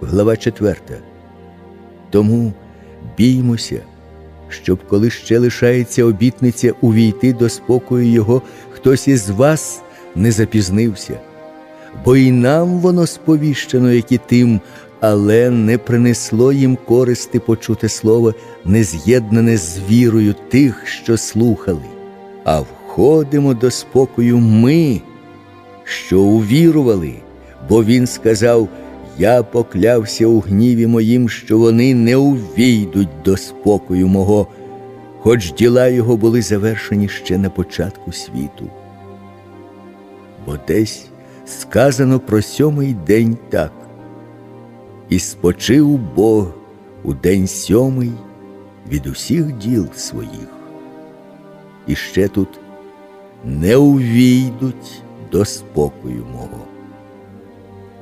глава 4. Тому біймося, щоб коли ще лишається обітниця увійти до спокою Його, хтось із вас не запізнився. Бо і нам воно сповіщено, як і тим, але не принесло їм користи почуте слово, не з'єднане з вірою тих, що слухали. А входимо до спокою ми, що увірували, бо він сказав: Я поклявся у гніві моїм, що вони не увійдуть до спокою мого, хоч діла його були завершені ще на початку світу. Бо десь сказано про сьомий день так. І спочив Бог у день сьомий від усіх діл своїх. І ще тут не увійдуть до спокою мого.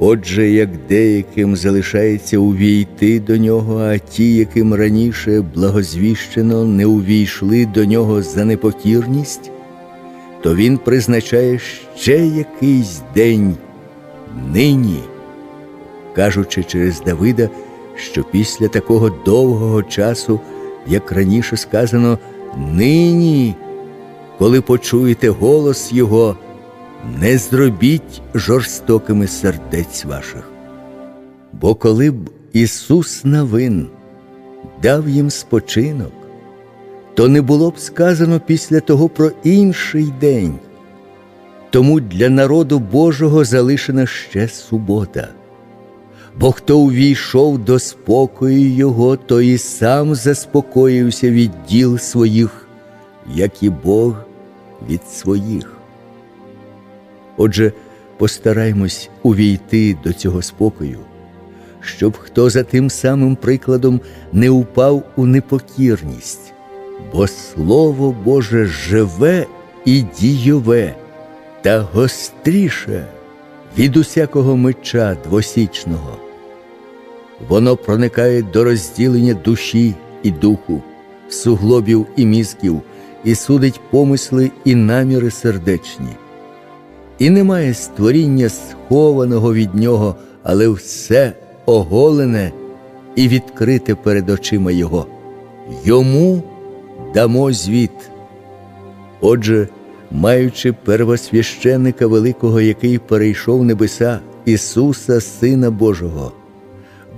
Отже, як деяким залишається увійти до нього, а ті, яким раніше благозвіщено, не увійшли до нього за непокірність, то він призначає ще якийсь день нині, кажучи через Давида, що після такого довгого часу, як раніше сказано, нині, коли почуєте голос Його, не зробіть жорстокими сердець ваших. Бо коли б Ісус Навин дав їм спочинок, то не було б сказано після того про інший день. Тому для народу Божого залишена ще субота. Бо хто увійшов до спокою Його, то і сам заспокоївся від діл своїх, як і Бог від своїх. Отже, постараймось увійти до цього спокою, щоб хто за тим самим прикладом не упав у непокірність, бо Слово Боже живе і дійове та гостріше від усякого меча двосічного. Воно проникає до розділення душі і духу, суглобів і мізків, і судить помисли і наміри сердечні. І немає створіння схованого від нього, але все оголене і відкрите перед очима Його. Йому дамо звіт. Отже, маючи первосвященника великого, який перейшов небеса Ісуса, Сина Божого,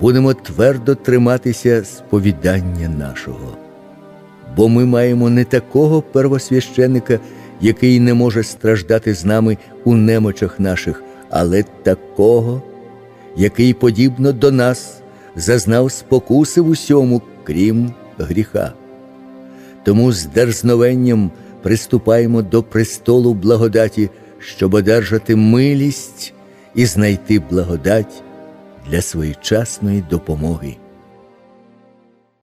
будемо твердо триматися сповідання нашого. Бо ми маємо не такого первосвященника, який не може страждати з нами у немочах наших, але такого, який, подібно до нас, зазнав спокуси в усьому, крім гріха. Тому з дерзновенням приступаємо до престолу благодаті, щоб одержати милість і знайти благодать для своєчасної допомоги.